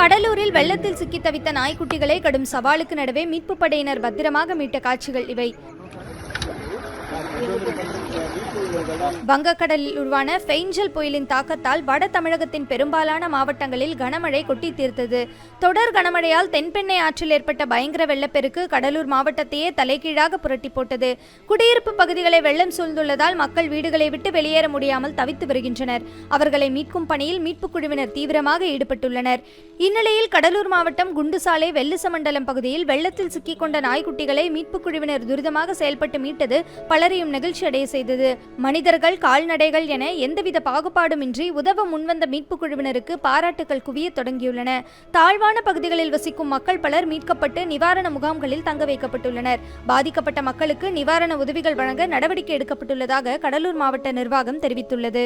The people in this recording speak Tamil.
கடலூரில் வெள்ளத்தில் சிக்கி தவித்த நாய்க்குட்டிகளை கடும் சவாலுக்கு நடுவே மீட்புப் படையினர் பத்திரமாக மீட்ட காட்சிகள் இவை. வங்கக்கடலில் உருவான ஃபெய்ஞ்சல் புயலின் தாக்கத்தால் வட தமிழகத்தின் பெரும்பாலான மாவட்டங்களில் கனமழை கொட்டி தீர்த்தது. தொடர் கனமழையால் தென்பெண்ணை ஆற்றில் ஏற்பட்ட பயங்கர வெள்ளப்பெருக்கு கடலூர் மாவட்டத்தையே தலைகீழாக புரட்டி போட்டது. குடியிருப்பு பகுதிகளை வெள்ளம் சூழ்ந்துள்ளதால் மக்கள் வீடுகளை விட்டு வெளியேற முடியாமல் தவித்து வருகின்றனர். அவர்களை மீட்கும் பணியில் மீட்புக் குழுவினர் தீவிரமாக ஈடுபட்டுள்ளனர். இந்நிலையில் கடலூர் மாவட்டம் குண்டுசாலை வெள்ளிசமண்டலம் பகுதியில் வெள்ளத்தில் சிக்கிக்கொண்ட நாய்க்குட்டிகளை மீட்புக் குழுவினர் துரிதமாக செயல்பட்டு மீட்டது பலரையும் நெகிழ்ச்சி அடைய செய்தது. மனிதர்கள் கால்நடைகள் என எந்தவித பாகுபாடுமின்றி உதவ முன்வந்த மீட்பு குழுவினருக்கு பாராட்டுகள் குவிய தொடங்கியுள்ளன. தாழ்வான பகுதிகளில் வசிக்கும் மக்கள் பலர் மீட்கப்பட்டு நிவாரண முகாம்களில் தங்க வைக்கப்பட்டுள்ளனர். பாதிக்கப்பட்ட மக்களுக்கு நிவாரண உதவிகள் வழங்க நடவடிக்கை எடுக்கப்பட்டுள்ளதாக கடலூர் மாவட்ட நிர்வாகம் தெரிவித்துள்ளது.